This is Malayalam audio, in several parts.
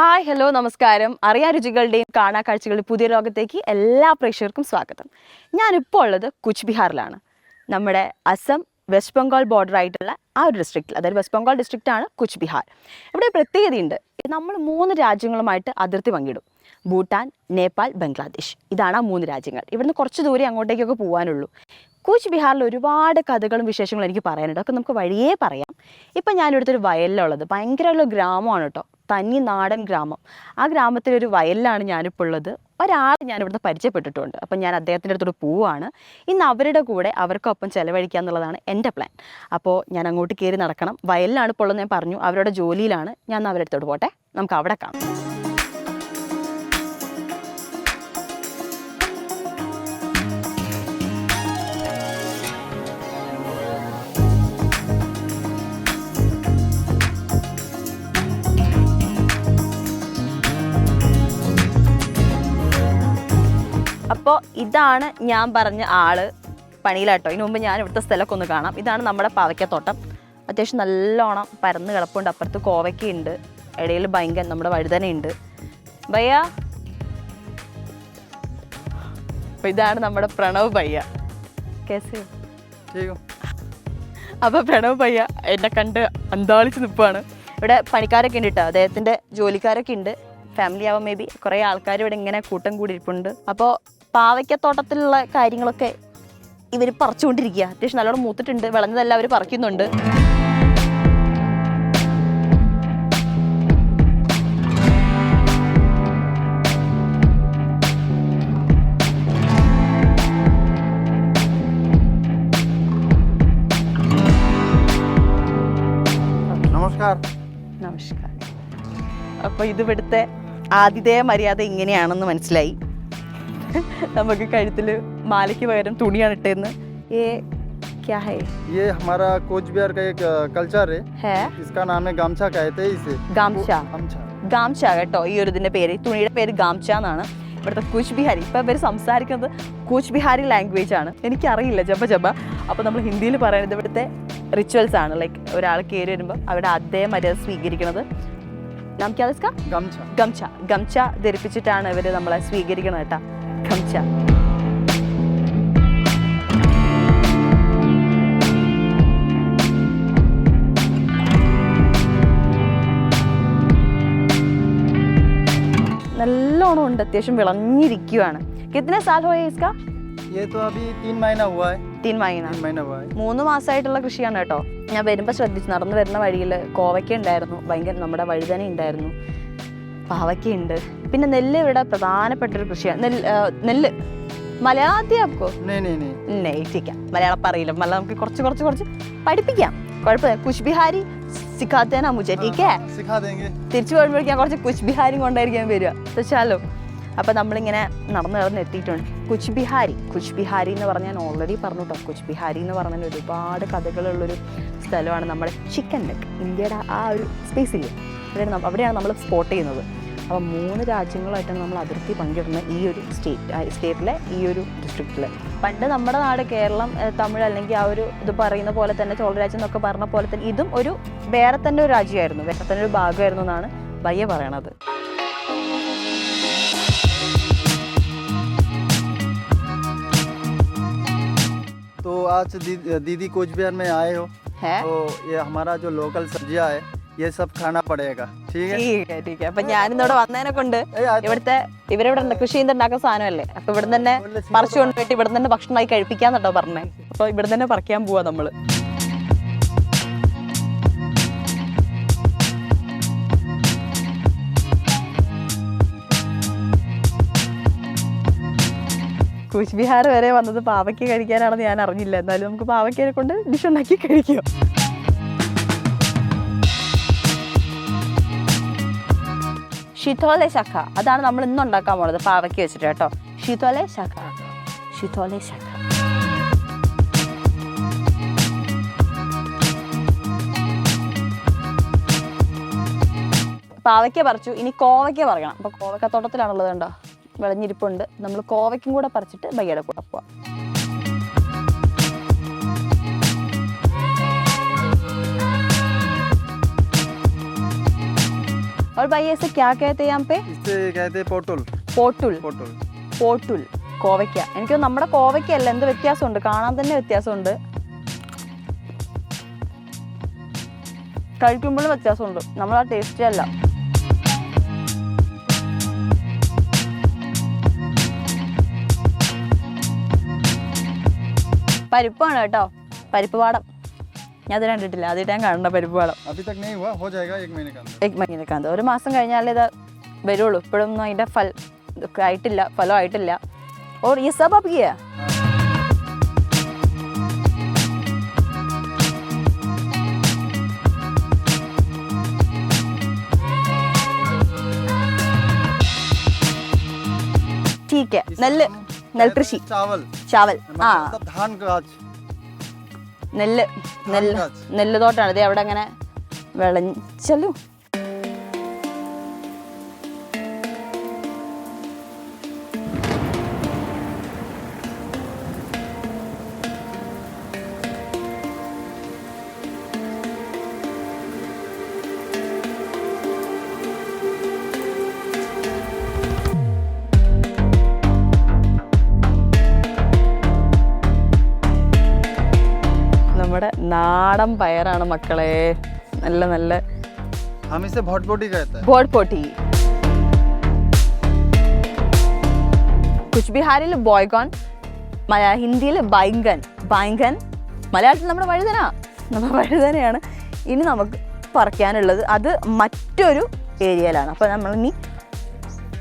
ഹായ് ഹലോ നമസ്കാരം. അറിയാ രുചികളുടെയും കാണാ കാഴ്ചകളുടെ പുതിയ ലോകത്തേക്ക് എല്ലാ പ്രേക്ഷകർക്കും സ്വാഗതം. ഞാനിപ്പോൾ ഉള്ളത് കുച്ച് ബിഹാറിലാണ് നമ്മുടെ അസം വെസ്റ്റ് ബംഗാൾ ബോർഡർ ആയിട്ടുള്ള ആ ഒരു ഡിസ്ട്രിക്റ്റിൽ അതായത് വെസ്റ്റ് ബംഗാൾ ഡിസ്ട്രിക്റ്റ് ആണ് കുച്ച് ബിഹാർ ഇവിടെ പ്രത്യേകതയുണ്ട്. നമ്മൾ മൂന്ന് രാജ്യങ്ങളുമായിട്ട് അതിർത്തി പങ്കിടും. ഭൂട്ടാൻ നേപ്പാൾ ബംഗ്ലാദേശ്. ഇതാണ് ആ മൂന്ന് രാജ്യങ്ങൾ. ഇവിടുന്ന് കുറച്ച് ദൂരെ അങ്ങോട്ടേക്കൊക്കെ പോകാനുള്ളൂ കൂച്ച് ബിഹാറിൽ ഒരുപാട് കഥകളും വിശേഷങ്ങളും എനിക്ക് പറയാനുണ്ട്. അതൊക്കെ നമുക്ക് വഴിയേ പറയാം. ഇപ്പം ഞാനിവിടുത്തെ ഒരു വയലിലുള്ളത്. ഭയങ്കരമുള്ള ഗ്രാമമാണ് കേട്ടോ. തനി നാടൻ ഗ്രാമം. ആ ഗ്രാമത്തിലൊരു വയലിലാണ് ഞാനിപ്പോൾ ഉള്ളത്. ഒരാൾ ഞാൻ പരിചയപ്പെട്ടിട്ടുണ്ട്. അപ്പം ഞാൻ അദ്ദേഹത്തിന്റെ അടുത്തോട്ട് പോവുകയാണ് ഇന്ന് അവരുടെ കൂടെ അവർക്കൊപ്പം ചിലവഴിക്കുക എന്നുള്ളതാണ് എന്റെ പ്ലാൻ. അപ്പോൾ ഞാൻ അങ്ങോട്ട് കയറി നടക്കണം. വയലിലാണ് ഇപ്പോൾ ഉള്ളത് ഞാൻ പറഞ്ഞു. അവരുടെ ജോലിയിലാണ്. ഞാൻ അവരുടെ അടുത്തോട്ട് പോട്ടെ. നമുക്ക് അവിടെ കാണാം. അപ്പോൾ ഇതാണ് ഞാൻ പറഞ്ഞ ആൾ പണിയിലാട്ടോ. ഇതിനു മുമ്പ് ഞാൻ ഇവിടുത്തെ സ്ഥലമൊക്കെ ഒന്ന് കാണാം. ഇതാണ് നമ്മുടെ പാവയ്ക്കത്തോട്ടം. അത്യാവശ്യം നല്ലോണം പരന്ന് കിടപ്പുണ്ട്. അപ്പുറത്ത് കോവയ്ക്കുണ്ട് ഇടയിൽ ഭയങ്കര നമ്മുടെ വഴുതനയുണ്ട്. ഭയ്യ. ഇതാണ് നമ്മുടെ പ്രണവ് ഭയ്യ. കേസോ അപ്പോൾ പ്രണവ് ഭയ്യ എന്നെ കണ്ട് അന്താളിച്ച് നിൽപ്പാണ് ഇവിടെ പണിക്കാരൊക്കെ ഉണ്ട് കേട്ടോ. അദ്ദേഹത്തിന്റെ ജോലിക്കാരൊക്കെ ഉണ്ട്. ഫാമിലി ആവാം മേ ബി കുറേ ആൾക്കാർ ഇവിടെ ഇങ്ങനെ കൂട്ടം കൂടിയിരിപ്പുണ്ട്. അപ്പോൾ പാവയ്ക്കത്തോട്ടത്തിലുള്ള കാര്യങ്ങളൊക്കെ ഇവർ പറിച്ചുകൊണ്ടിരിക്കുക. അത്യാവശ്യം നല്ലോണം മൂത്തിട്ടുണ്ട്. വിളഞ്ഞതല്ല അവർ പറിക്കുന്നുണ്ട്. നമസ്കാരം. അപ്പോൾ ഇത് ഇവിടുത്തെ ആതിഥേയ മര്യാദ ഇങ്ങനെയാണെന്ന് മനസ്സിലായി. നമുക്ക് കഴുത്തിൽ മാലയ്ക്ക് പകരം തുണിയാണ് ഇട്ടതെന്ന് ഏ ക്യാ ഹേ ये हमारा कोच बिहार का एक कल्चर है ഹേ इसका नाम है गामछा कहते हैं इसे ഗാംഷ गामछा ഗാംഷ കേട്ടോ ഈ ഒരു ഇതിന്റെ പേര് ഈ തുണിയുടെ പേര് ഗാംഷ എന്നാണ് ഇവിടുത്തെ കൂച്ച് ബിഹാരി ഇപ്പൊ ഇവർ സംസാരിക്കുന്നത് കൂച്ച് ബിഹാരി ലാംഗ്വേജ് ആണ് എനിക്കറിയില്ല ജബ ജബ അപ്പോൾ നമ്മൾ ഹിന്ദിയിൽ പറയുന്നത് ഇവിടുത്തെ റിച്വൽസ് ആണ് ലൈക്ക് ഒരാൾ കയറി വരുമ്പോൾ അവിടെ അതേ മര്യാദ സ്വീകരിക്കുന്നത് നാം ക്യാ ദിസ്കാ? गामछा ഗംച്ച ഗംച്ച ധരിപ്പിച്ചിട്ടാണ് ഇവർ നമ്മളെ സ്വീകരിക്കുന്നത് കേട്ടാ ഗംച്ച നല്ലോണം ഉണ്ട് അത്യാവശ്യം വിളഞ്ഞിരിക്കുവാണ് കിത്തനെ സാൽ ഹോയ ഇസ്കാ ये तो अभी तीन महीना हुआ है തീൻ മൈന तीन महीना हुआ है മൂന്ന് മാസമായിട്ടുള്ള കൃഷിയാണ് കേട്ടോ ഞാൻ വരുമ്പോൾ ശ്രദ്ധിച്ചു നടന്നു വരുന്ന വഴിയിൽ കോവയ്ക്ക ഉണ്ടായിരുന്നു ഭയങ്കര നമ്മുടെ വഴുതന ഉണ്ടായിരുന്നു പാവയ്ക്കുണ്ട് പിന്നെ നെല്ല് ഇവിടെ പ്രധാനപ്പെട്ട ഒരു കൃഷിയാണ് നെല്ല്. നെല്ല് മലയാളത്തിയാക്കോ നെയ്റ്റിക്കാം മലയാളം പറയില്ല മല നമുക്ക് കുറച്ച് കുറച്ച് കുറച്ച് പഠിപ്പിക്കാം. കുഴപ്പമില്ല. കുശ്ബിഹാരി സിഖാത്തേന മുജെ തിരിച്ചു വരുമ്പോഴേക്കും കുറച്ച് കുശ്ബിഹാരിയും കൊണ്ടായിരിക്കാൻ വരിക. വെച്ചാലോ അപ്പോൾ നമ്മളിങ്ങനെ നടന്നു നടന്ന് എത്തിയിട്ടുണ്ട്. കുച്ച്ബിഹാരി കുച്ച്ബിഹാരി എന്ന് പറഞ്ഞാൽ ഓൾറെഡി പറഞ്ഞു കേട്ടോ കുച്ച്ബിഹാരി എന്ന് പറഞ്ഞാൽ ഒരുപാട് കഥകളുള്ളൊരു സ്ഥലമാണ് നമ്മുടെ ചിക്കൻ നെക്ക് ഇന്ത്യയുടെ ആ ഒരു സ്പേസ് ഇല്ലേ? അവിടെയാണ് നമ്മൾ സ്പോട്ട് ചെയ്യുന്നത്. അപ്പോൾ മൂന്ന് രാജ്യങ്ങളായിട്ടാണ് നമ്മൾ അതിർത്തി പങ്കിടുന്നത് ഈ ഒരു സ്റ്റേറ്റ് സ്റ്റേറ്റിലെ ഈ ഒരു ഡിസ്ട്രിക്റ്റിൽ പണ്ട് നമ്മുടെ നാട് കേരളം ഏഹ്, തമിഴ് അല്ലെങ്കിൽ ആ ഒരു ഇത് പറയുന്ന പോലെ തന്നെ ചോള രാജ്യം എന്നൊക്കെ പറഞ്ഞ പോലെ തന്നെ ഇതും ഒരു വേറെ തന്നെ ഒരു രാജ്യമായിരുന്നു വേറെ തന്നെ ഒരു ഭാഗമായിരുന്നു എന്നാണ് ഭയ്യ പറയണത് तो आज दी, दीदी कोच बिहार में आए हो है तो ये हमारा जो लोकल सब्जियां है ये सब खाना पड़ेगा ठीक है ठीक है ठीक है അപ്പൊ ഞാനിന്നോട് വന്നതിനെ കൊണ്ട് ഏയ്, അത് ഇവിടുത്തെ ഇവരിവിടെ ഉണ്ട് കൃഷി ചെയ്തുണ്ടാക്കുന്ന സാധനമല്ലേ അപ്പൊ ഇവിടെ തന്നെ പറിച്ചു കൊണ്ടുപോയിട്ട് ഇവിടെ തന്നെ ഭക്ഷണമായി കഴിപ്പിക്കാന്നട്ടോ പറഞ്ഞേ അപ്പൊ ഇവിടെ തന്നെ പറിക്കാൻ പോവാ നമ്മള് കൂച്ച് ബിഹാർ വരെ വന്നത് പാവയ്ക്ക് കഴിക്കാനാണെന്ന് ഞാൻ അറിഞ്ഞില്ല എന്നാലും നമുക്ക് പാവയ്ക്കനെ കൊണ്ട് ഡിഷ് ഉണ്ടാക്കി കഴിക്കാം ഷിഥോലെ ശഖ. അതാണ് നമ്മൾ ഇന്ന് ഉണ്ടാക്കാൻ പോണത്. പാവയ്ക്ക് വെച്ചിട്ട് കേട്ടോ. ഷിതോലെ ശഖ. ഷിതോലെ ശഖ. പാവയ്ക്ക പറിച്ചു. ഇനി കോവയ്ക്ക പറയണം. അപ്പൊ കോവക്കത്തോട്ടത്തിലാണുള്ളത് കണ്ടോ? വിളഞ്ഞിരിപ്പുണ്ട്. നമ്മൾ കോവയ്ക്കും കൂടെ പറിച്ചിട്ട് ബയ്യയുടെ കൂടെ പോവാം. और भाई ऐसे क्या कहते हैं यहाँ पे इससे कहते हैं पोटल പോട്ടുൽ पोटल പോട്ടുൽ കോവയ്ക്ക എനിക്ക് തോന്നുന്നു നമ്മുടെ കോവയ്ക്കല്ല എന്ത് വ്യത്യാസമുണ്ട് കാണാൻ തന്നെ വ്യത്യാസമുണ്ട് കഴിക്കുമ്പോഴും വ്യത്യാസമുണ്ട് നമ്മൾ ആ ടേസ്റ്റ് അല്ല പരിപ്പാണ് കേട്ടോ പരിപ്പ് പാടം ഞാൻ അത് കണ്ടിട്ടില്ല ആദ്യമായിട്ട് ഞാൻ കാണണ്ട പരിപ്പ് പാടം अभी तक नहीं हुआ हो जाएगा एक महीने का अंदर എഗ് മഞ്ഞക്കാന്ത് ഒരു മാസം കഴിഞ്ഞാലേ ഇത് വരുള്ളൂ ഇപ്പോഴൊന്നും അതിൻ്റെ ഫൽ ഇതൊക്കെ ആയിട്ടില്ല ഫലം ആയിട്ടില്ല ഓർ ഈ സബ് അപ്പ് കിയാ ठीक है इसे നെല്ല് हम നെൽകൃഷി कहते हैं चावल ചാവൽ ആ मतलब धान गाछ നെല്ല് നെല്ല്. നെല്ല് തോട്ടാണ്. ഇത് അവിടെ അങ്ങനെ വിളച്ചല്ലോ നാടൻ പയറാണ് മക്കളെ നല്ല നല്ല हम इसे भटभटी कहते हैं ബോഡ് പൊട്ടി കുച്ച് ബിഹാരിൽ ബോയ്ഗോൺ മലയാള ഹിന്ദിയിൽ ബൈങ്കൻ ബൈങ്കൻ മലയാളത്തിൽ നമ്മുടെ വഴുതന നമ്മുടെ വഴുതനയാണ് ഇനി നമുക്ക് പറിക്കാനുള്ളത് അത് മറ്റൊരു ഏരിയയിലാണ് അപ്പോൾ നമ്മൾ ഇനി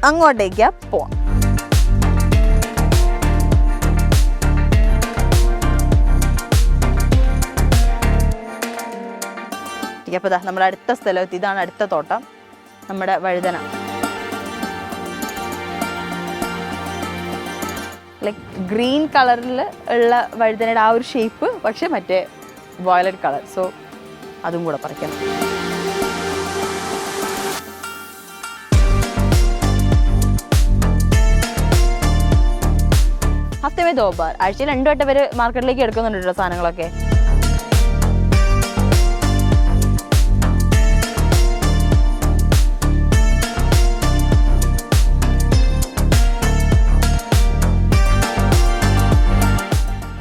അങ്ങോട്ടേക്ക് പോവാം അപ്പോൾ നമ്മുടെ അടുത്ത സ്ഥലത്ത് ഇതാണ് അടുത്ത തോട്ടം നമ്മുടെ വഴുതന. ലൈക്ക് ഗ്രീൻ കളറിൽ ഉള്ള വഴുതനയുടെ ആ ഒരു ഷേപ്പ് പക്ഷെ മറ്റേ വയലറ്റ് കളർ സോ അതും കൂടെ പറിക്കണം ഹഫ്തമേ ദോബാർ ആഴ്ചയിൽ രണ്ടു വട്ടം വരെ മാർക്കറ്റിലേക്ക് എടുക്കുന്നുണ്ട് സാധനങ്ങളൊക്കെ.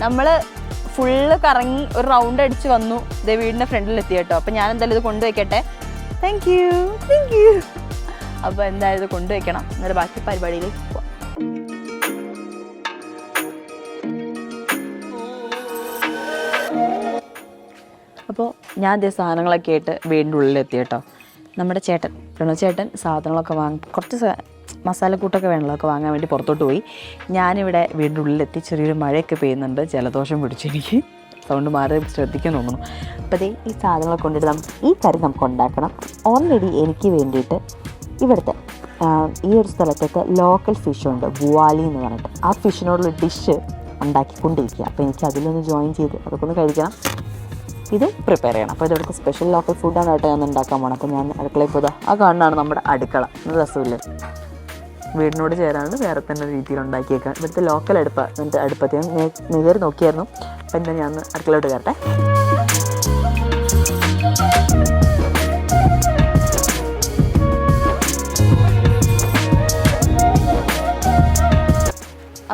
നമ്മൾ ഫുള്ള് കറങ്ങി ഒരു റൗണ്ട് അടിച്ച് വന്നു. ഇതേ വീടിന്റെ ഫ്രണ്ടിൽ എത്തി കേട്ടോ. അപ്പം ഞാൻ എന്തായാലും ഇത് കൊണ്ടുവയ്ക്കട്ടെ. താങ്ക് യു താങ്ക് യു അപ്പോൾ എന്തായാലും ഇത് കൊണ്ടുവയ്ക്കണം. എന്നിട്ട് ബാക്കി പരിപാടിയിലേക്ക് പോവാം. അപ്പോൾ ഞാൻ അതേ സാധനങ്ങളൊക്കെ ആയിട്ട് വീടിന്റെ ഉള്ളിലെത്തി കേട്ടോ. നമ്മുടെ ചേട്ടൻ പ്രണവ് ചേട്ടൻ സാധനങ്ങളൊക്കെ വാങ്ങി കുറച്ച് മസാലക്കൂട്ടൊക്കെ വേണമല്ലോ ഒക്കെ വാങ്ങാൻ വേണ്ടി പുറത്തോട്ട് പോയി. ഞാനിവിടെ വീടിന്റെ ഉള്ളിലെത്തി ചെറിയൊരു മഴയൊക്കെ പെയ്യുന്നുണ്ട് ജലദോഷം പിടിച്ചു എനിക്ക് സൗണ്ട് മാറി ശ്രദ്ധിക്കാൻ തോന്നുന്നു. അപ്പോൾ ദേ ഈ സാധനങ്ങളൊക്കെ കൊണ്ടിട്ട് നമുക്ക് ഈ കറി നമുക്ക് ഉണ്ടാക്കണം. ഓൾറെഡി എനിക്ക് വേണ്ടിയിട്ട് ഇവിടുത്തെ ഈ ഒരു സ്ഥലത്തൊക്കെ ലോക്കൽ ഫിഷുണ്ട് ഗുവാലി എന്ന് പറഞ്ഞിട്ട്. ആ ഫിഷിനോടുള്ള ഡിഷ് ഉണ്ടാക്കിക്കൊണ്ടിരിക്കുക. അപ്പോൾ എനിക്ക് അതിലൊന്ന് ജോയിൻ ചെയ്ത് അതൊക്കെ ഒന്ന് കഴിക്കണം. ഇത് പ്രിപ്പയർ ചെയ്യണം. അപ്പോൾ ഇതവിടുത്തെ സ്പെഷ്യൽ ലോക്കൽ ഫുഡാണ് കേട്ടോ ഞാൻ ഉണ്ടാക്കാൻ പോകണം അപ്പോൾ ഞാൻ അടുക്കളയിൽ പോതാ ആ കാണുന്നതാണ് നമ്മുടെ അടുക്കള. രസമില്ലേ? വീടിനോട് ചേരാണ്ട് വേറെ തന്നെ രീതിയിൽ ഉണ്ടാക്കിയേക്കാം. ഇവിടുത്തെ ലോക്കൽ അടുപ്പ എന്നിട്ട് അടുപ്പത്ത് ഞാൻ നേരെ നോക്കിയായിരുന്നു. അപ്പം എന്താ ഞാൻ ഒന്ന് അടുക്കളയോട്ട് കയറട്ടെ.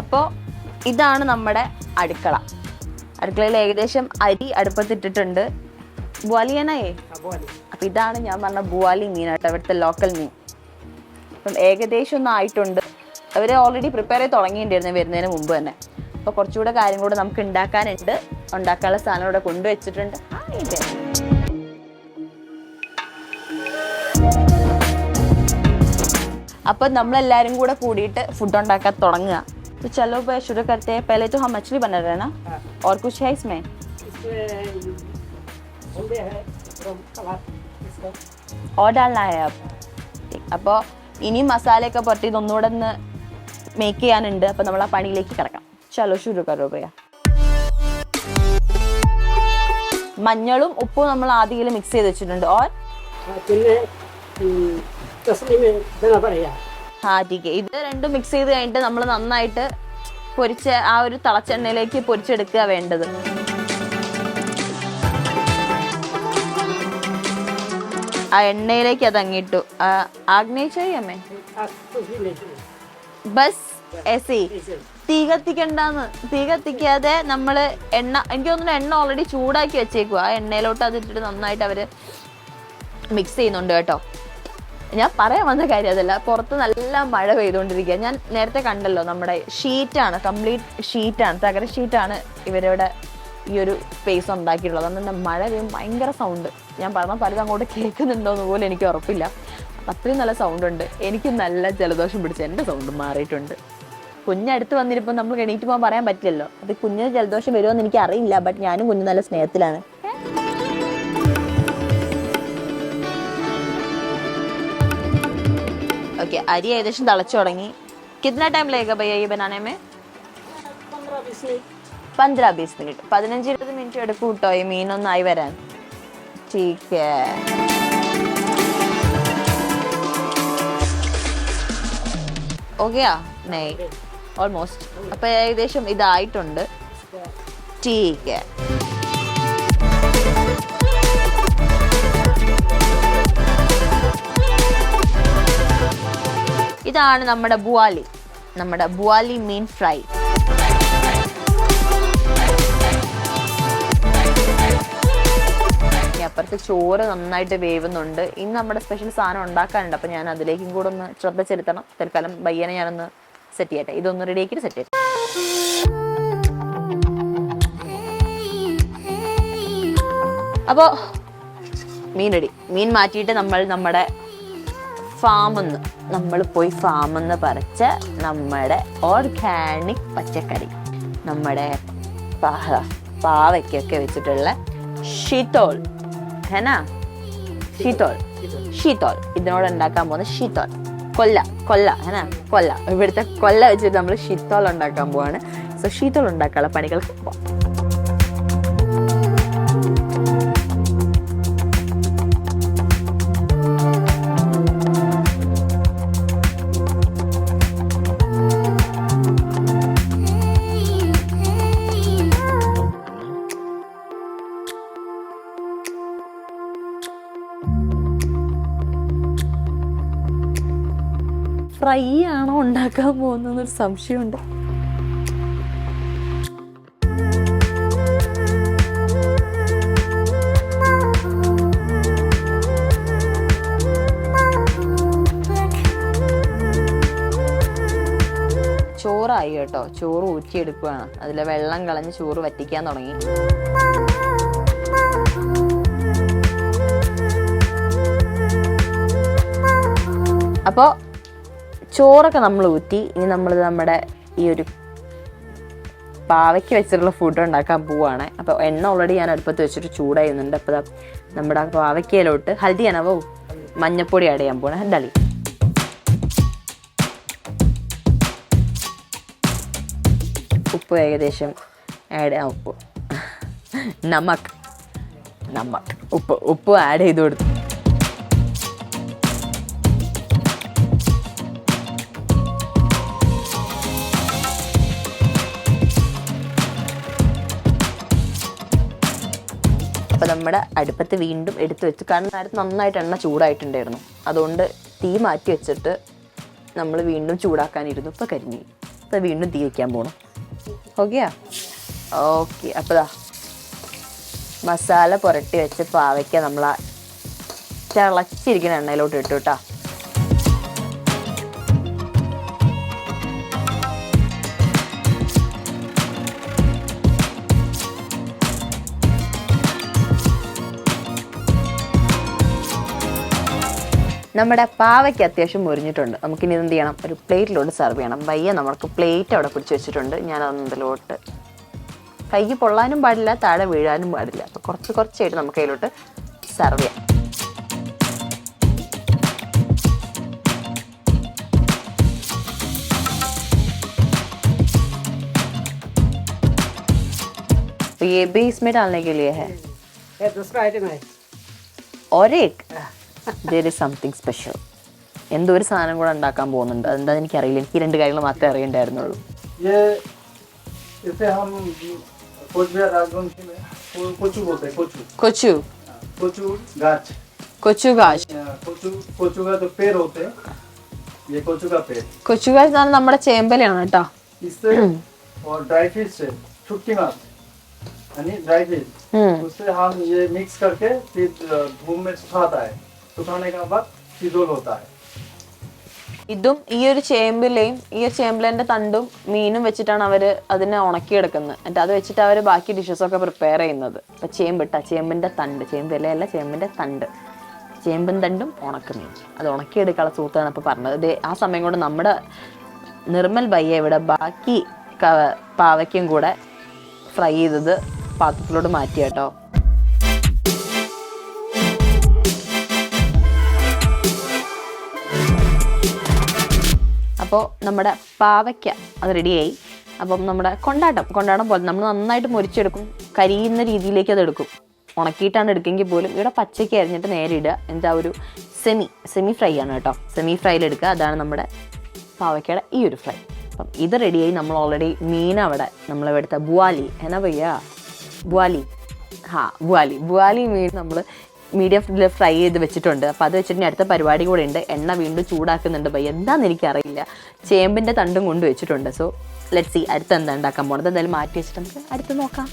അപ്പോൾ ഇതാണ് നമ്മുടെ അടുക്കള. അടുക്കളയിൽ ഏകദേശം അരി അടുപ്പത്തിട്ടിട്ടുണ്ട്. ബുവാലിയനായേ? അപ്പം ഇതാണ് ഞാൻ പറഞ്ഞ ബുവാലി മീൻ കേട്ടോ ഇവിടുത്തെ ലോക്കൽ മീൻ. അപ്പം ഏകദേശം ഒന്നും ആയിട്ടുണ്ട് അവർ ഓൾറെഡി പ്രിപ്പയർ ചെയ്ത് തുടങ്ങിയിട്ടുണ്ടായിരുന്നു വരുന്നതിന് മുമ്പ് തന്നെ അപ്പോൾ കുറച്ചുകൂടെ കാര്യം കൂടെ നമുക്ക് ഉണ്ടാക്കാനുണ്ട് ഉണ്ടാക്കാനുള്ള സാധനം ഇവിടെ കൊണ്ടുവച്ചിട്ടുണ്ട് ആ, ഇത്. അപ്പോൾ നമ്മളെല്ലാവരും കൂടെ കൂടിയിട്ട് ഫുഡ് ഉണ്ടാക്കാൻ തുടങ്ങുക तो चलो भाई शुरू करते हैं पहले तो हम मछली बना रहे हैं ना और कुछ है इसमें और डालना है अब അപ്പോൾ ഇനിയും മസാലയൊക്കെ പുരട്ടി ഇതൊന്നുകൂടെ ഒന്ന് മേക്ക് ചെയ്യാനുണ്ട്. അപ്പം നമ്മൾ ആ പണിയിലേക്ക് കിടക്കാം. ചലോ ശുരു കറോ മഞ്ഞളും ഉപ്പും നമ്മൾ ആദ്യം മിക്സ് ചെയ്ത് വെച്ചിട്ടുണ്ട്. ഓർ? പിന്നെ ഇത് രണ്ടും മിക്സ് ചെയ്ത് കഴിഞ്ഞിട്ട് നമ്മൾ നന്നായിട്ട് പൊരിച്ച ആ ഒരു തിളച്ചെണ്ണയിലേക്ക് പൊരിച്ചെടുക്കുക വേണ്ടത്. ആ എണ്ണയിലേക്ക് അത് അങ്ങിട്ടു ആഗ്നേശ്വരി അമ്മേ? ബസ് എസി. തീ കത്തിക്കണ്ടെന്ന്. തീ കത്തിക്കാതെ നമ്മൾ എണ്ണ എനിക്ക് തോന്നുന്നു എണ്ണ ഓൾറെഡി ചൂടാക്കി വെച്ചേക്കുക ആ എണ്ണയിലോട്ട് അത് ഇട്ടിട്ട് നന്നായിട്ട് അവർ മിക്സ് ചെയ്യുന്നുണ്ട് കേട്ടോ. ഞാൻ പറയാൻ വന്ന കാര്യം അതല്ല പുറത്ത് നല്ല മഴ പെയ്തുകൊണ്ടിരിക്കുക ഞാൻ നേരത്തെ കണ്ടല്ലോ നമ്മുടെ ഷീറ്റാണ് കംപ്ലീറ്റ് ഷീറ്റാണ് തകര ഷീറ്റാണ് ഇവരിവിടെ ഈ ഒരു സ്പേസ് ഉണ്ടാക്കിയിട്ടുള്ളത് അന്ന് മഴ പെയ്യും ഭയങ്കര സൗണ്ട് ഞാൻ പറഞ്ഞ പലതും അങ്ങോട്ട് കേൾക്കുന്നുണ്ടോ എന്ന് പോലും എനിക്ക് ഉറപ്പില്ല അത്രയും നല്ല സൗണ്ട് ഉണ്ട് എനിക്ക് നല്ല ജലദോഷം പിടിച്ച് എന്റെ സൗണ്ട് മാറിയിട്ടുണ്ട് കുഞ്ഞടുത്ത് വന്നിരിപ്പോൾ നമ്മൾ എണീറ്റ് പോകാൻ പറയാൻ പറ്റില്ലല്ലോ അത് കുഞ്ഞിന് ജലദോഷം വരുമോ എന്ന് എനിക്ക് അറിയില്ല ബട്ട് ഞാനും കുഞ്ഞു നല്ല സ്നേഹത്തിലാണ് ഓക്കെ അരി ഏകദേശം തിളച്ചു തുടങ്ങി കിतना टाइम लगेगा भैया ये बनाने में पंद्रह बीस मिनट പന്ത്ര ബീസ് മിനിറ്റ് പതിനഞ്ച് ഇരുപത് മിനിറ്റ് എടുക്കും കേട്ടോ ഈ മീനൊന്നായി വരാൻ. ടീക്കേ ഓക്കെയാ? നെയ്. ഓൾമോസ്റ്റ് അപ്പൊ ഏകദേശം ഇതായിട്ടുണ്ട്. ടീക്ക് ഇതാണ് നമ്മുടെ ബുവാലി. നമ്മുടെ ബുവാലി മീൻ ഫ്രൈ. അപ്പുറത്ത് ചോറ് നന്നായിട്ട് വേവുന്നുണ്ട്. ഇന്ന് നമ്മുടെ സ്പെഷ്യൽ സാധനം ഉണ്ടാക്കാനുണ്ട്. അപ്പോൾ ഞാൻ അതിലേക്കും കൂടെ ഒന്ന് ശ്രദ്ധ ചെലുത്തണം. തൽക്കാലം ബയ്യനെ ഞാനൊന്ന് സെറ്റ് ചെയ്യട്ടെ. ഇതൊന്ന് റെഡിയാക്കി സെറ്റ് ചെയ്യട്ടെ. അപ്പോൾ മീൻ റെഡി മീൻ മാറ്റിയിട്ട് നമ്മൾ നമ്മുടെ ഫാമെന്ന് നമ്മൾ പോയി ഫാമെന്ന് പറിച്ച നമ്മുടെ ഓർഗാനിക് പച്ചക്കറി നമ്മുടെ പാവയ്ക്കൊക്കെ വെച്ചിട്ടുള്ള ഷീത്തോൾ. ഹെനാ? ഷീത്തോൾ ഷീത്തോൾ ഇതിനോട് ഉണ്ടാക്കാൻ പോകുന്ന ഷീത്തോൾ കൊല്ല കൊല്ല ഹെനാ? കൊല്ല. ഇവിടുത്തെ കൊല്ല വെച്ചിട്ട് നമ്മൾ ഷീത്തോൾ ഉണ്ടാക്കാൻ പോവാണ്. സോ ഷീത്തോൾ ഉണ്ടാക്കാനുള്ള പണികൾക്ക് പോവാം. ആണോ ഉണ്ടാക്കാൻ പോകുന്നൊരു സംശയമുണ്ട്. ചോറായി കേട്ടോ. ചോറ് ഊറ്റിയെടുക്കുകയാണ് അതിലെ വെള്ളം കളഞ്ഞ് ചോറ് വറ്റിക്കാൻ തുടങ്ങി. അപ്പോൾ ചോറൊക്കെ നമ്മൾ ഊറ്റി ഇനി നമ്മൾ നമ്മുടെ ഈ ഒരു പാവയ്ക്ക് വെച്ചിട്ടുള്ള ഫുഡ് ഉണ്ടാക്കാൻ പോവാണ്. അപ്പോൾ എണ്ണ ഓൾറെഡി ഞാൻ അടുപ്പത്ത് വെച്ചിട്ട് ചൂടായിരുന്നുണ്ട് അപ്പോൾ നമ്മുടെ പാവയ്ക്കയിലോട്ട് ഹൽദി അനവോ മഞ്ഞപ്പൊടി ആഡ് ചെയ്യാൻ പോണേ ഡളി ഉപ്പ് ഏകദേശം ആഡ് ചെയ്യാം. ഉപ്പ്. നമക്ക് നമക്ക് ഉപ്പ് ഉപ്പ് ആഡ് ചെയ്ത് കൊടുത്തു. നമ്മുടെ അടുപ്പത്ത് വീണ്ടും എടുത്തു വെച്ചു. കാരണം നേരത്തെ നന്നായിട്ട് എണ്ണ ചൂടായിട്ടുണ്ടായിരുന്നു. അതുകൊണ്ട് തീ മാറ്റി വെച്ചിട്ട് നമ്മൾ വീണ്ടും ചൂടാക്കാനിരുന്നു. ഇപ്പോൾ കരിഞ്ഞു. അപ്പോൾ വീണ്ടും തീ വയ്ക്കാൻ പോകണം ഓക്കെയാ ഓക്കെ. അപ്പോൾ ദാ മസാല പുരട്ടി വെച്ച് പാവയ്ക്ക നമ്മൾ തിളച്ചിരിക്കുന്ന എണ്ണയിലോട്ട് ഇട്ടു കേട്ടോ. നമ്മുടെ പാവയ്ക്ക് അത്യാവശ്യം മുരിഞ്ഞിട്ടുണ്ട് നമുക്കിനി എന്ത് ചെയ്യണം ഒരു പ്ലേറ്റിലോട്ട് സെർവ് ചെയ്യണം വയ്യ നമുക്ക് പ്ലേറ്റ് അവിടെ പിടിച്ച് വെച്ചിട്ടുണ്ട് ഞാൻ അതിലോട്ട് കൈക്ക് പൊള്ളാനും പാടില്ല താഴെ വീഴാനും പാടില്ല അപ്പോൾ കുറച്ച് കുറച്ചായിട്ട് നമുക്ക് അതിലോട്ട് സെർവ് ചെയ്യാം तो ये भी इसमें डालने के लिए है ये दूसरा आइटम है और एक there is something special എന്തോ ഒരു സാധനം കൂടെ ഉണ്ടാക്കാൻ പോകുന്നുണ്ട് അതെന്താ എനിക്കറിയില്ല എനിക്ക് ഈ രണ്ട് കാര്യങ്ങൾ മാത്രമേ അറിയണ്ടായിരുന്നുള്ളൂ ये इसे हम कुछ बिहार राजवंशी में को- कोचू बोलते हैं कोचू കൊച്ചു कोचू गाछ കൊച്ചു കാശ് कोचू कोचू का जो पेड़ होते हैं ये कोचू का पेड़ കൊച്ചുകാർ എന്ന് പറഞ്ഞാൽ നമ്മുടെ ചേമ്പലയാണ് കേട്ടോ इससे और ड्राई फिश से छुट्टी मार यानी ड्राई फिश उससे हम ये मिक्स करके फिर अ, धूप में सुखाता है सुखाने का बाद सिदोल होता है ഇതും ഈ ഒരു ചേമ്പിലയും ഈ ഒരു ചേമ്പിലിന്റെ തണ്ടും മീനും വെച്ചിട്ടാണ് അവര് അതിനെ ഉണക്കിയെടുക്കുന്നത് എന്നിട്ട് അത് വെച്ചിട്ട് അവര് ബാക്കി ഡിഷസ് ഒക്കെ പ്രിപ്പയർ ചെയ്യുന്നത് അപ്പൊ ചേമ്പിട്ട ചേമ്പിന്റെ തണ്ട് ചേമ്പിലയല്ല ചേമ്പിന്റെ തണ്ട് ചേമ്പും തണ്ടും ഉണക്കുന്നീൻ അത് ഉണക്കിയെടുക്കാനുള്ള സൂത്താണ് ഇപ്പൊ പറഞ്ഞത് ദേ ആ സമയം കൊണ്ട് നമ്മുടെ നിർമ്മൽ ബയ്യ ഇവിടെ ബാക്കി ക- പാവയ്ക്കും കൂടെ ഫ്രൈ ചെയ്തത് പാത്രത്തിലോട്ട് മാറ്റി കേട്ടോ അപ്പോൾ നമ്മുടെ പാവയ്ക്ക അത് റെഡിയായി അപ്പം നമ്മുടെ കൊണ്ടാട്ടം കൊണ്ടാട്ടം പോലെ നമ്മൾ നന്നായിട്ട് മുരിച്ചെടുക്കും. കരിയുന്ന രീതിയിലേക്ക് അത് എടുക്കും. ഉണക്കിയിട്ടാണ് എടുക്കെങ്കിൽ പോലും ഇവിടെ പച്ചയ്ക്ക് അരിഞ്ഞിട്ട് നേരെ ഇടുക. എന്താ ഒരു സെമി സെമി ഫ്രൈ ആണ് കേട്ടോ. സെമി ഫ്രൈയിൽ എടുക്കുക. അതാണ് നമ്മുടെ പാവയ്ക്കയുടെ ഈ ഒരു ഫ്രൈ അപ്പം ഇത് റെഡിയായി നമ്മൾ ഓൾറെഡി മീൻ അവിടെ നമ്മളിവിടുത്തെ ബുവാലി. എന്നാ പയ്യ ബുവാലി. ഹാ ബുവാലി. ബുവാലി മീൻ നമ്മൾ മീഡിയം ഫ്ലെയിമിൽ ഫ്രൈ ചെയ്ത് വെച്ചിട്ടുണ്ട്. അപ്പോൾ അത് വെച്ചിട്ട് അടുത്ത പരിപാടി കൂടെ ഉണ്ട്. എണ്ണ വീണ്ടും ചൂടാക്കുന്നുണ്ട് ബൈ. എന്താണെന്ന് എനിക്കറിയില്ല. ചേമ്പിന്റെ തണ്ടും കൊണ്ട് വെച്ചിട്ടുണ്ട്. സോ ലെറ്റ് സി അടുത്ത എന്താ ഉണ്ടാക്കാൻ പോകുന്നത് എന്തായാലും മാറ്റി വെച്ചിട്ട് നമുക്ക് അടുത്ത് നോക്കാം.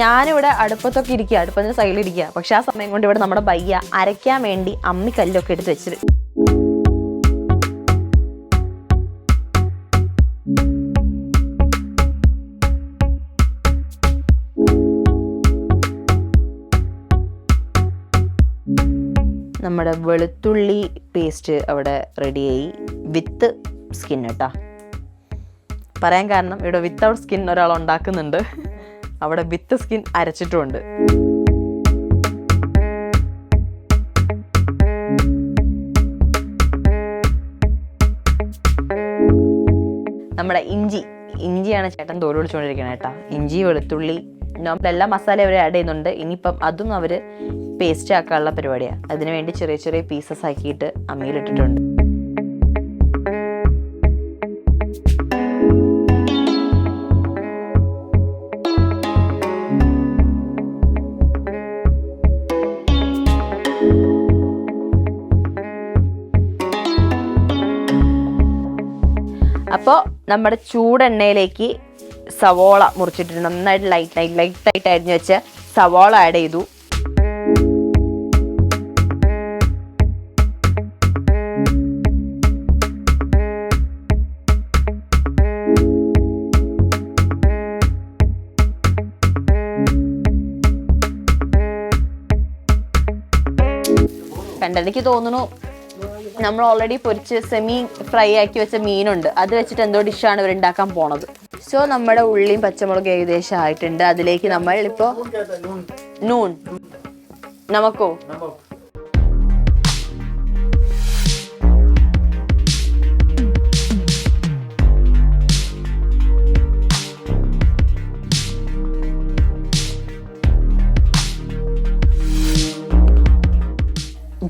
ഞാനിവിടെ അടുപ്പത്തൊക്കെ ഇരിക്കുക അടുപ്പത്തിന്റെ സൈഡിൽ ഇരിക്കുക പക്ഷെ ആ സമയം കൊണ്ട് ഇവിടെ നമ്മുടെ ബയ്യ അരയ്ക്കാൻ വേണ്ടി അമ്മിക്കല്ലൊക്കെ എടുത്ത് വെച്ചിട്ട് നമ്മുടെ വെളുത്തുള്ളി പേസ്റ്റ് അവിടെ റെഡിയായി വിത്ത് സ്കിൻ കേട്ടോ പറയാൻ കാരണം ഇവിടെ വിത്തൗട്ട് സ്കിൻ ഒരാൾ ഉണ്ടാക്കുന്നുണ്ട്. അവിടെ വിത്ത് സ്കിൻ അരച്ചിട്ടുമുണ്ട് നമ്മുടെ ഇഞ്ചി ഇഞ്ചിയാണ് ചേട്ടൻ തോൽ വിളിച്ചുകൊണ്ടിരിക്കുന്നത് കേട്ടോ ഇഞ്ചി വെളുത്തുള്ളി നമ്മളെല്ലാ മസാല അവർ ആഡ് ചെയ്യുന്നുണ്ട്. ഇനിയിപ്പം അതും അവർ പേസ്റ്റ് ആക്കാനുള്ള പരിപാടിയാണ് അതിനു വേണ്ടി ചെറിയ ചെറിയ പീസസ് ആക്കിയിട്ട് അമ്മയിലിട്ടിട്ടുണ്ട് അപ്പോൾ നമ്മുടെ ചൂടെണ്ണയിലേക്ക് സവോള മുറിച്ചിട്ടുണ്ട്. നന്നായിട്ട് ലൈറ്റ് ലൈറ്റ് ലൈറ്റ് ആയിട്ട് അരിഞ്ഞ് വെച്ച് സവോള ആഡ് ചെയ്തു. എനിക്ക് തോന്നുന്നു. നമ്മൾ ഓൾറെഡി പൊരിച്ച് സെമി ഫ്രൈ ആക്കി വെച്ച മീനുണ്ട്. അത് വെച്ചിട്ട് എന്തോ ഡിഷാണ് ഇവർ ഉണ്ടാക്കാൻ പോണത്. സോ നമ്മുടെ ഉള്ളിയും പച്ചമുളകും ഏകദേശം ആയിട്ടുണ്ട്. അതിലേക്ക് നമ്മൾ ഇപ്പോൾ നൂൺ. നമക്കോ?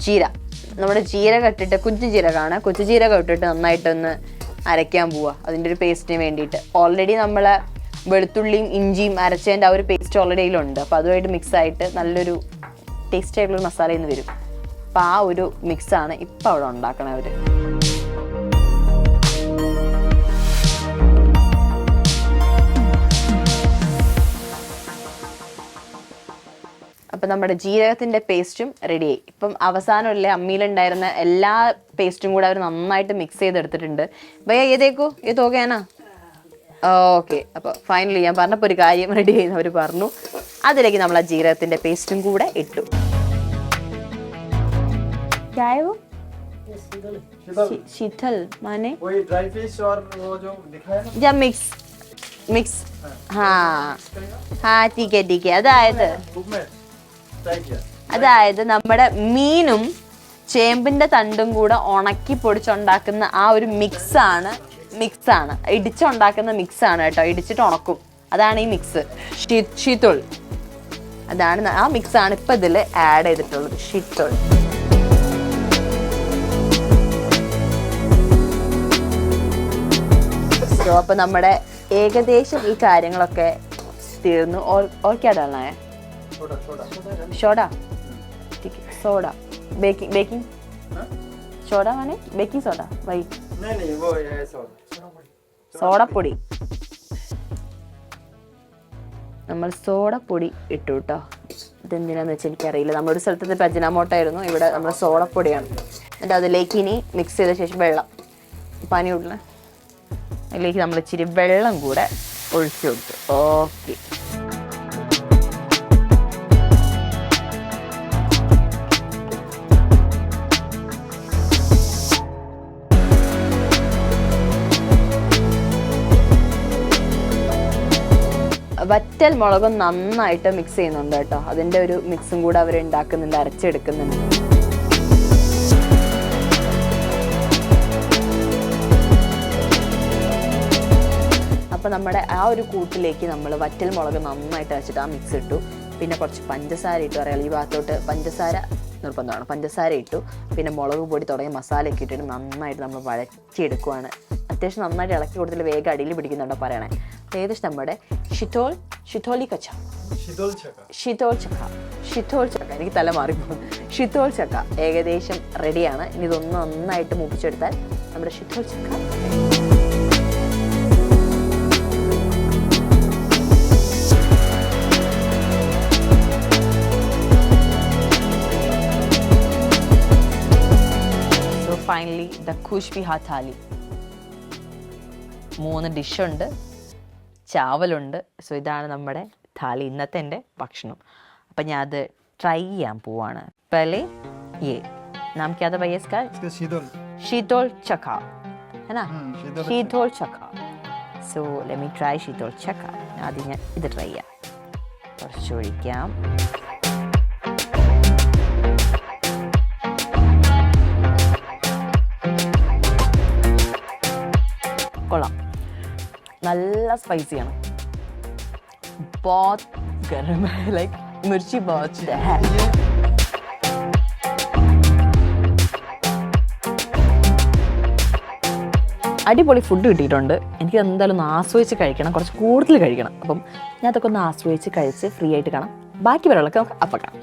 ജീര. നമ്മുടെ ജീരകം ഇട്ടിട്ട് കുഞ്ചു ജീരകമാണ് കുഞ്ചു ജീരകം ഇട്ടിട്ട് നന്നായിട്ടൊന്ന് അരയ്ക്കാൻ പോവുക അതിന്റെ ഒരു പേസ്റ്റിന് വേണ്ടിയിട്ട്. ഓൾറെഡി നമ്മൾ വെളുത്തുള്ളിയും ഇഞ്ചിയും അരച്ചതിന്റെ ആ ഒരു പേസ്റ്റ് ഓൾറെഡിയിലുണ്ട് അപ്പോൾ അതുമായിട്ട് മിക്സ് ആയിട്ട് നല്ലൊരു ടേസ്റ്റ് ആയിട്ടുള്ള മസാലയിൽ നിന്ന് വരും. അപ്പം ആ ഒരു മിക്സാണ് ഇപ്പം അവിടെ ഉണ്ടാക്കണ അവർ അപ്പം നമ്മുടെ ജീരകത്തിന്റെ പേസ്റ്റും റെഡിയായി ഇപ്പം അവസാനമല്ലേ അമ്മിയിലുണ്ടായിരുന്ന എല്ലാ പേസ്റ്റും കൂടെ അവർ നന്നായിട്ട് മിക്സ് ചെയ്തെടുത്തിട്ടുണ്ട്. ഭയ്യ ഏതേക്കോ? ഏത് ഓക്കെയാണോ ഓക്കെ അപ്പോൾ ഫൈനലി ഞാൻ പറഞ്ഞപ്പോൾ ഒരു കാര്യം റെഡി ചെയ്യുന്ന അവർ പറഞ്ഞു അതിലേക്ക് നമ്മൾ ആ ജീരകത്തിൻ്റെ പേസ്റ്റും കൂടെ ഇട്ടു ക്യായോ शीतल ശി- ശീതൽ മാനെ वही ड्राई फिश और वो जो दिखाया ना ജാ മിക്സ് മിക്സ് ഹാ ഹാ ടീക്കെ ടീക്കെ അതായത് बुक में ट्राई किया അതായത് നമ്മുടെ മീനും ചേമ്പിന്റെ തണ്ടും കൂടെ ഉണക്കി പൊടിച്ചുണ്ടാക്കുന്ന ആ ഒരു മിക്സ് ആണ് മിക്സ് ആണ് ഇടിച്ചുണ്ടാക്കുന്ന മിക്സ് ആണ് കേട്ടോ. ഇടിച്ചിട്ട് ഉണക്കും. അതാണ് ഈ മിക്സ്. ഷീത്തുൾ. അതാണ് ആ മിക്സ് ആണ് ഇപ്പൊ ഇതിൽ ആഡ് ചെയ്തിട്ടുള്ളത്. ഷീത്തുൾ. അപ്പോൾ നമ്മുടെ ഏകദേശം ഈ കാര്യങ്ങളൊക്കെ തീർന്നു. ഓർ ക്യാ സോഡ. Baking baking. സോഡ മാനേ ബേക്കിംഗ് സോഡ. വൈ बेकिंग हाँ? सोडा माने बेकिंग सोडा वही नहीं नहीं वो ये ऐसा സോഡപ്പൊടി നമ്മൾ സോഡപ്പൊടി ഇട്ടു കേട്ടോ ഇതെന്തിനാന്ന് വെച്ചാൽ എനിക്കറിയില്ല നമ്മുടെ സ്ഥലത്ത് ഇപ്പോൾ അജിനാമോട്ടായിരുന്നു ഇവിടെ നമ്മൾ സോഡപ്പൊടിയാണ് എന്നിട്ട് അതിലേക്ക് ഇനി മിക്സ് ചെയ്ത ശേഷം വെള്ളം പനി ഉള്ള അതിലേക്ക് നമ്മൾ ഇച്ചിരി വെള്ളം കൂടെ ഒഴിച്ചു കൊടുത്തു ഓക്കെ വറ്റൽ മുളകും നന്നായിട്ട് മിക്സ് ചെയ്യുന്നുണ്ട് കേട്ടോ. അതിന്റെ ഒരു മിക്സും കൂടെ അവർ ഉണ്ടാക്കുന്നുണ്ട് അരച്ചെടുക്കുന്നുണ്ട്. അപ്പോൾ നമ്മുടെ ആ ഒരു കൂട്ടിലേക്ക് നമ്മൾ വറ്റൽ മുളക് നന്നായിട്ട് വെച്ചിട്ട് ആ മിക്സ് ഇട്ടു. പിന്നെ കുറച്ച് പഞ്ചസാര ഇട്ടു പറയാം ഈ ഭാഗത്തോട്ട് പഞ്ചസാര നിർബന്ധമാണ്. പഞ്ചസാര ഇട്ടു. പിന്നെ മുളക് പൊടി തുടങ്ങിയ മസാലയൊക്കെ ഇട്ടിട്ട് നന്നായിട്ട് നമ്മൾ വഴറ്റിയെടുക്കുവാണ്. അത്യാവശ്യം നന്നായിട്ട് ഇളക്കി കൊടുത്തിട്ട് വേഗം അടിയിൽ പിടിക്കുന്നുണ്ടോ പറയണേ. ഏകദേശം നമ്മുടെ ഷിറ്റോൾ ഷിറ്റോലി കച്ച. ഷിതോൾ ചക്ക. ഷിതോൾ ചക്ക. എനിക്ക് തല മാറിപ്പോകും. ഷിതോൾ ചക്ക ഏകദേശം റെഡിയാണ് ഇനി ഇതൊന്ന് നന്നായിട്ട് മുപ്പിച്ചെടുത്താൽ നമ്മുടെ ഷിതോൾ ചക്ക ഫൈനലി ദ കുഷ്ബി ഹാത്താലി മൂന്ന് ഡിഷുണ്ട് ചാവലുണ്ട് സോ ഇതാണ് നമ്മുടെ താലി ഇന്നത്തെ എൻ്റെ ഭക്ഷണം അപ്പം ഞാൻ അത് ട്രൈ ചെയ്യാൻ പോവാണ് പലെ ये नाम क्या था भैया इसका इसका शीतल शीतोल चखा है ना हम्म, शीतल शीतोल चखा സോ ലെമി ട്രൈ ഷീതോൾ ചക്ക ആദ്യം ഞാൻ ഇത് ട്രൈ ചെയ്യാം കുറച്ച് ഒഴിക്കാം കൊള്ളാം നല്ല സ്പൈസിയാണ് ബോത്ത് ലൈക്ക് മിർച്ചി ബോത്ത് അടിപൊളി ഫുഡ് കിട്ടിയിട്ടുണ്ട്. എനിക്ക് എന്തായാലും ഒന്ന് ആസ്വദിച്ച് കഴിക്കണം കുറച്ച് കൂടുതൽ കഴിക്കണം. അപ്പം ഞാൻ അതൊക്കെ ഒന്ന് ആസ്വദിച്ച് കഴിച്ച് ഫ്രീ ആയിട്ട് കാണാം. ബാക്കി വരെയുള്ളതൊക്കെ അപ്പം കാണാം.